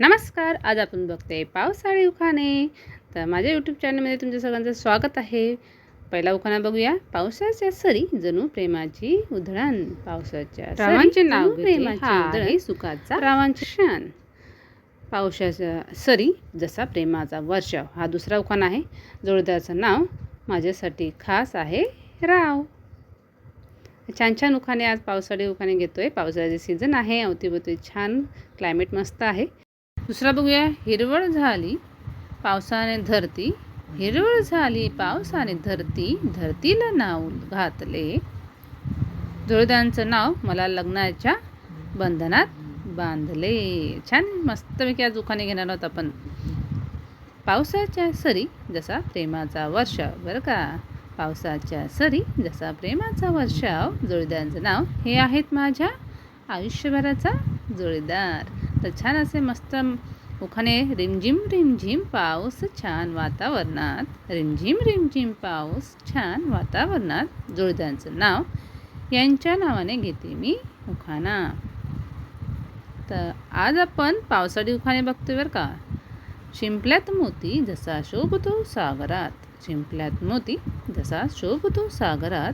नमस्कार आज आपण बघते पावसाळी उखाणे. तर माझ्या यूट्यूब चॅनलमध्ये तुमच्या सगळ्यांचं स्वागत आहे. पहिला उखाणा बघूया पावसाच्या सरी जणू प्रेमाची उधळण. पावसाच्या रावांचे नाव प्रेमाची सुखाचा रावांचे शान पावसाच्या सरी जसा प्रेमाचा वर्षाव हा दुसरा उखाणा आहे. जोडीदाराचं नाव माझ्यासाठी खास आहे राव. छान छान उखाणे आज पावसाळी उखाणे घेतोय. पावसाळ्याचे सीझन आहे अवतीभोवती छान क्लायमेट मस्त आहे. दुसरा बघूया. हिरवळ झाली पावसाने धरती. हिरवळ झाली पावसाने धरती. धरतीला नाव घातले. जोडीदारांचं नाव मला लग्नाच्या बंधनात बांधले. छान मस्तपैकी आज उखाने घेणार आहोत आपण. पावसाच्या सरी जसा प्रेमाचा वर्षाव. बरं का? पावसाच्या सरी जसा प्रेमाचा वर्षाव. जोडीदारांचं नाव हे आहेत माझ्या आयुष्यभराचा जोडीदार. छान असे मस्त उखाणे रिमझिम रिमझिम पाऊस छान वातावरणात. रिमझिम रिमझिम पाऊस छान वातावरणात. जोडीदारांचं नाव यांच्या नावाने घेते मी उखाणा. तर आज आपण पावसाळी उखाणे बघतो बरं का. शिंपल्यात मोती जसा शोभतो सागरात. शिंपल्यात मोती जसा शोभतो सागरात.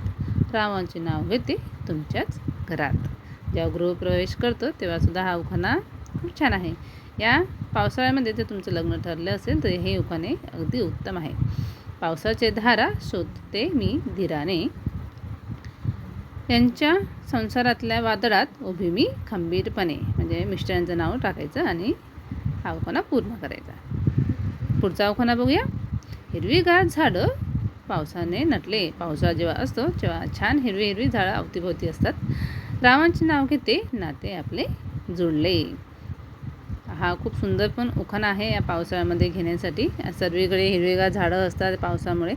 रावांचे नाव घेते तुमच्याच घरात. जेव्हा गृहप्रवेश करतो तेव्हासुद्धा हा उखाणा खूप छान आहे. या पावसाळ्यामध्ये जर तुमचं लग्न ठरलं असेल तर हे उखाणे अगदी उत्तम आहे. पावसाचे धारा शोधते मी धीराने. त्यांच्या संसारातल्या वादळात उभी मी खंबीरपणे म्हणजे मिस्टरांचं नाव टाकायचं आणि हा उखाणा पूर्ण करायचा. पुढचा उखाणा बघूया. हिरवीगार झाडं पावसाने नटले. पावसाळा जेव्हा असतो तेव्हा छान हिरवी हिरवी झाडं अवतीभोवती असतात. रावांचे नाव घेते नाते आपले जुळले. हा खूप सुंदर पण उखाणा आहे या पावसाळ्यामध्ये घेण्यासाठी. सर्वीकडे हिरवेगार झाडं असतात पावसामुळे.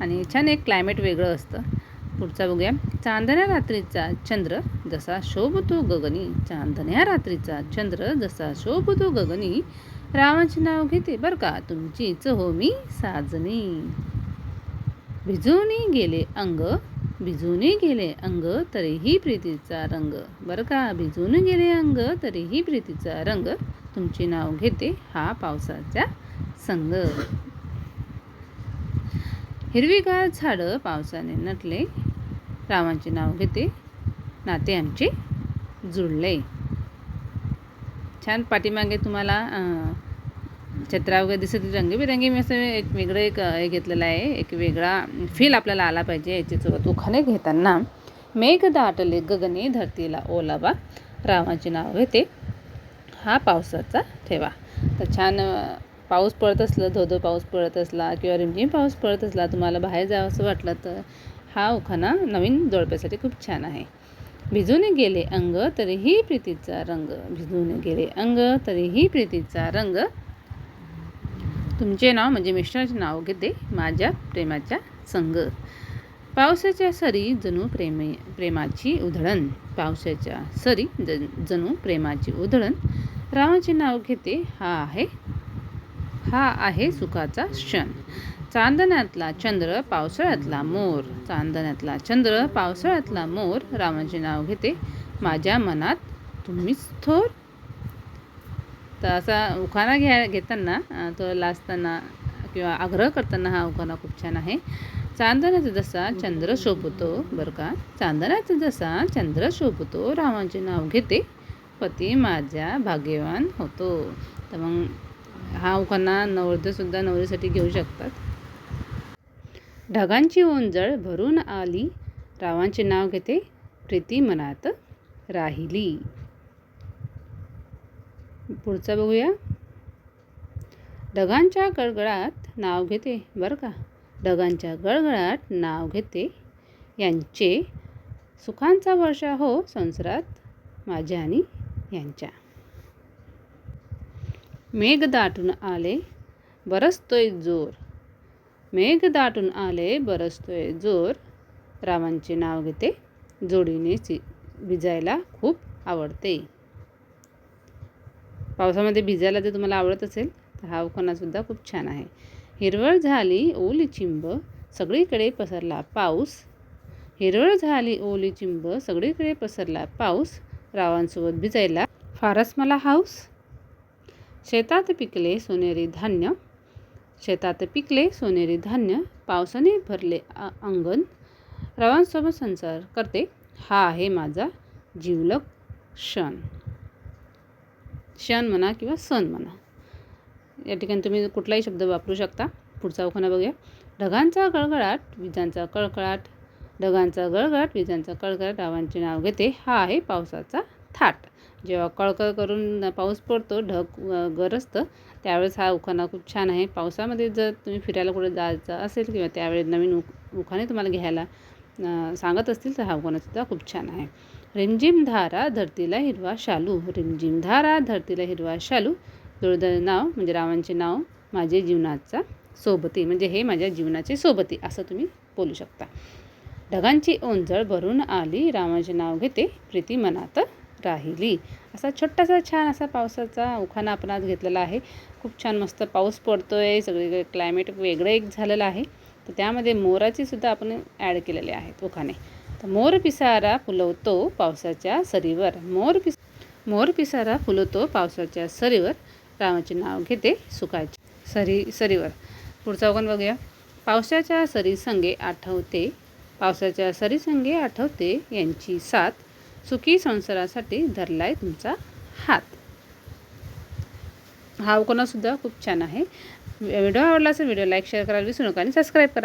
आणि छान एक क्लायमेट वेगळं असतं. पुढचा बघूया. चांदण्या रात्रीचा चंद्र जसा शोभतो गगनी. चांदण्या रात्रीचा चंद्र जसा शोभतो गगनी. रावांचे नाव घेते बरं का? तुमचीच हो मी साजनी. भिजून गेले अंग भिजूने गेले अंग तरीही प्रीतीचा रंग. बरं का? भिजून गेले अंग तरीही प्रीतीचा रंग. तुमचे नाव घेते हा पावसाचा संग. हिरवीगार झाडं पावसाने नटले. रावांचे नाव घेते नाते आमचे जुळले. छान पाठीमागे तुम्हाला छत्रा वगैरे दिसत रंगीबिरंगी मी असं एक वेगळं एक हे घेतलेलं आहे. एक वेगळा फील आपल्याला आला पाहिजे याच्यासोबत उखाणे घेताना मेघ दाटले गगने धरतीला ओलावा. रामाचे नाव घेते. हा पावसाचा ठेवा. तर छान पाऊस पडत असलं धोधो पाऊस पडत असला किंवा रिमझिम पाऊस पडत असला तुम्हाला बाहेर जावं असं वाटलं तर हा उखाणा नवीन जोडप्यासाठी खूप छान आहे. भिजून गेले अंग तरीही प्रीतीचा रंग. भिजून गेले अंग तरीही प्रीतीचा रंग. तुमचे नाव म्हणजे मिस्टरांचे नाव घेते माझ्या प्रेमाच्या संग. पावसाच्या सरी जणू प्रेमे प्रेमाची उधळण. पावसाच्या सरी ज जणू प्रेमाची उधळण. रामाचे नाव घेते हा आहे हा आहे सुखाचा क्षण. चांदण्यातला चंद्र पावसाळ्यातला मोर. चांदण्यातला चंद्र पावसाळ्यातला मोर. रामाचे नाव घेते माझ्या मनात. तुम्हीच थोर तर असा उखाणा घ्या घेताना तो लाजताना किंवा आग्रह करताना हा उखाणा खूप छान आहे. चांदण्याचा जसा चंद्र शोभतो बरं का चांदण्याचा जसा चंद्र शोभतो रामाचे नाव घेते पती माझ्या भाग्यवान होतो. तर मग हा उखाणा नवरदेवसुद्धा नवरीसाठी घेऊ शकतात. ढगांची ओंजळ भरून आली रावांचे नाव घेते प्रीती मनात राहिली. पुढचा बघूया. ढगांच्या गळगळात नाव घेते बरं का. ढगांच्या गळगळात नाव घेते यांचे सुखांचा वर्षा हो संसारात माझ्या आणि यांच्या. मेघ दाटून आले बरसतोय जोर. मेघ दाटून आले बरसतोय जोर. रामांचे नाव घेते जोडीने भिजायला खूप आवडते. पावसामध्ये भिजायला जर तुम्हाला आवडत असेल तर हा उखाणासुद्धा खूप छान आहे. हिरवळ झाली ओली चिंब सगळीकडे पसरला पाऊस. हिरवळ झाली ओली चिंब सगळीकडे पसरला पाऊस. रावांसोबत भिजायला फारच मला हाऊस. शेतात पिकले सोनेरी धान्य. शेतात पिकले सोनेरी धान्य. पावसाने भरले अंगण. रवांसोबत संसार करते. हा आहे माझा जिवलक क्षण. क्षण म्हणा किंवा सण म्हणा. या ठिकाणी तुम्ही कुठलाही शब्द वापरू शकता. पुढचा उखाणा बघूया. ढगांचा गळगळाट विजांचा कळकळाट. ढगांचा गळगळाट विजांचा कळकळाट रावांचे नाव घेते. हा आहे पावसाचा थाट. जेव्हा कळकळ करून पाऊस पडतो ढग गरजतं त्यावेळेस हा उखाणा खूप छान आहे. पावसामध्ये जर तुम्ही फिरायला कुठे जायचं असेल किंवा त्यावेळेस नवीन उख उखाणे तुम्हाला घ्यायला सांगत असतील तर हा उखाणासुद्धा खूप छान आहे. रिमझिम धारा धरतीला हिरवा शालू रिमझिम धारा धरतीला हिरवा शालू दुर्धर नाव म्हणजे रावांचे नाव माझे जीवनाचा सोबती म्हणजे हे माझ्या जीवनाचे सोबती असं तुम्ही बोलू शकता ढगांची ओंजळ भरून आली रामाचे नाव घेते प्रीती मनात राहिली असा छोटासा छान असा पावसाचा उखाणा आपण आज घेतलेला आहे खूप छान मस्त पाऊस पडतो आहे सगळीकडे क्लायमेट वेगळं एक झालेलं आहे तर त्यामध्ये मोराचीसुद्धा आपण ॲड केलेले आहेत उखाणे तर मोर पिसारा फुलवतो पावसाच्या सरीवर. मोर पिस मोर पिसारा फुलवतो पावसाच्या सरीवर. रामाचे नाव घेते सुखाचे सरी सरीवर. पुढचा उखाण बघूया. पावसाच्या सरी संगे आठवते. पावसाच्या सरी संगे आठवते यांची साथ. सुखी संसारासाठी धरलाय तुमचा हात. हा उखाणासुद्धा खूप छान आहे. व्हिडिओ आवडला असेल व्हिडिओ लाईक शेअर करायला विसरू नका आणि सबस्क्राईब करा.